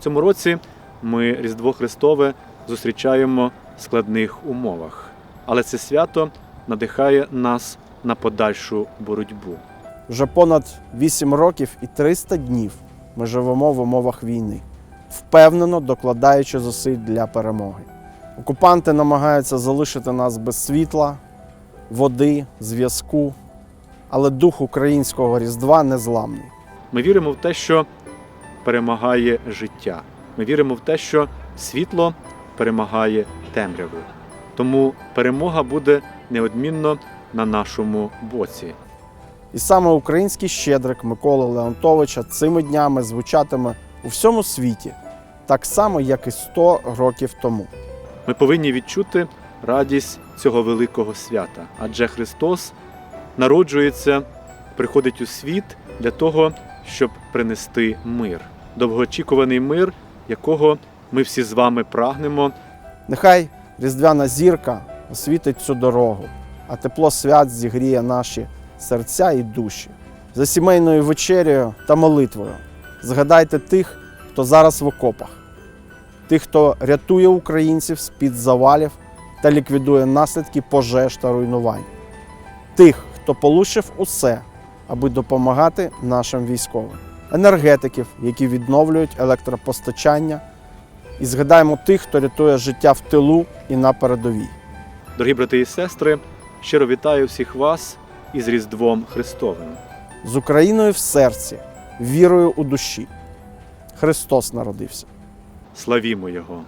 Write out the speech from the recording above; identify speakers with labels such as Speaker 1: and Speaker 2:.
Speaker 1: В цьому році ми Різдво Христове зустрічаємо в складних умовах, але це свято надихає нас на подальшу боротьбу.
Speaker 2: Вже понад 8 років і 300 днів ми живемо в умовах війни, впевнено докладаючи зусиль для перемоги. Окупанти намагаються залишити нас без світла, води, зв'язку, але дух українського Різдва незламний.
Speaker 1: Ми віримо в те, що перемагає життя. Ми віримо в те, що світло перемагає темряву. Тому перемога буде неодмінно на нашому боці.
Speaker 2: І саме український щедрик Миколи Леонтовича цими днями звучатиме у всьому світі, так само, як і 100 років тому.
Speaker 1: Ми повинні відчути радість цього великого свята, адже Христос народжується, приходить у світ для того, щоб принести мир, довгоочікуваний мир, якого ми всі з вами прагнемо.
Speaker 2: Нехай різдвяна зірка освітить цю дорогу, а тепло свят зігріє наші серця і душі. За сімейною вечерею та молитвою згадайте тих, хто зараз в окопах, тих, хто рятує українців з-під завалів та ліквідує наслідки пожеж та руйнувань, тих, хто полишив усе, аби допомагати нашим військовим, енергетиків, які відновлюють електропостачання. І згадаємо тих, хто рятує життя в тилу і на передовій.
Speaker 1: Дорогі брати і сестри, щиро вітаю всіх вас із Різдвом Христовим.
Speaker 2: З Україною в серці, вірою у душі. Христос народився.
Speaker 1: Славімо Його!